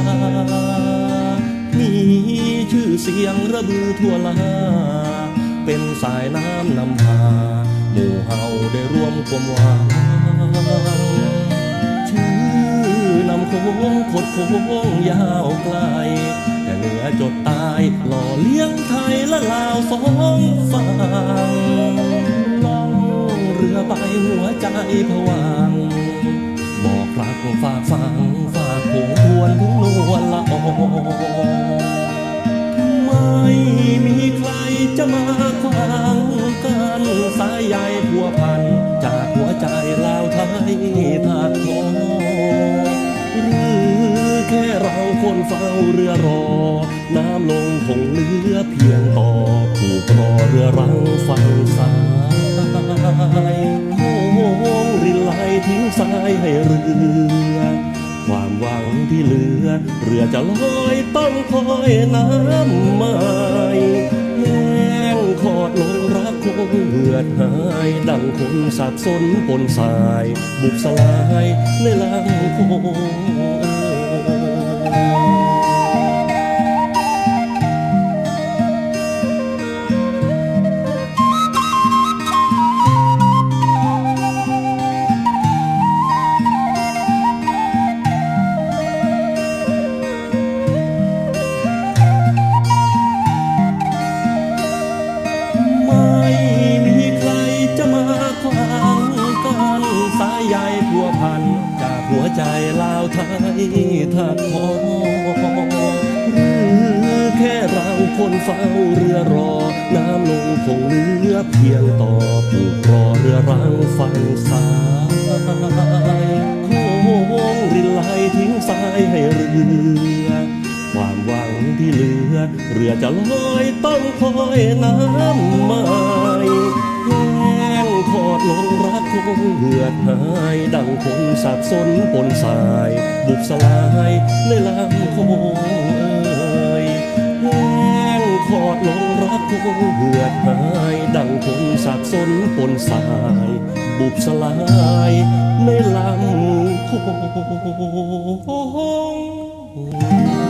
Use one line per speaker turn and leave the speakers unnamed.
า มีชื่อเสียงระบือทั่วลา เป็นสายน้ำนำพา หมู่เฮาได้ร่วมกลมวังชื่อนำโค้งคดโค้งยาวไกล แต่เหนือจดตายหล่อเลี้ยงไทยและลาวสองฝั่งล่องเรือไปหัวใจผวางาวไทยทาดทอหรือแค่เราคนเฝ้าเรือรอ น้ำลงคงเหลือเพียงต่อผูกรอเรือรังฝั่งสายโค้งรินไหลทิ้งสายให้เรือความหวังที่เหลือ เรือจะลอยต้องคอยน้ำ เหือดหายดังคนสับสนปนสาย บุกสลายในลำโค หัวใจลาวไทยทัดทอหรือแค่เราคนเฝ้าเรือรอ น้ำลงคงเหลือเพียงต่อผูกรอเรือรังฝั่งสายโค้งรินไหลทิ้งสายให้เรือความหวังที่เหลือ เรือจะลอยต้องคอยน้ำ เหือดหายดังคนสับสนปนสาย บุกสลายในลำโคงเอ่ยแห้งทอดลงรักคงเหือดหายดังคนสับสนปนสาย บุกสลายในลำโคง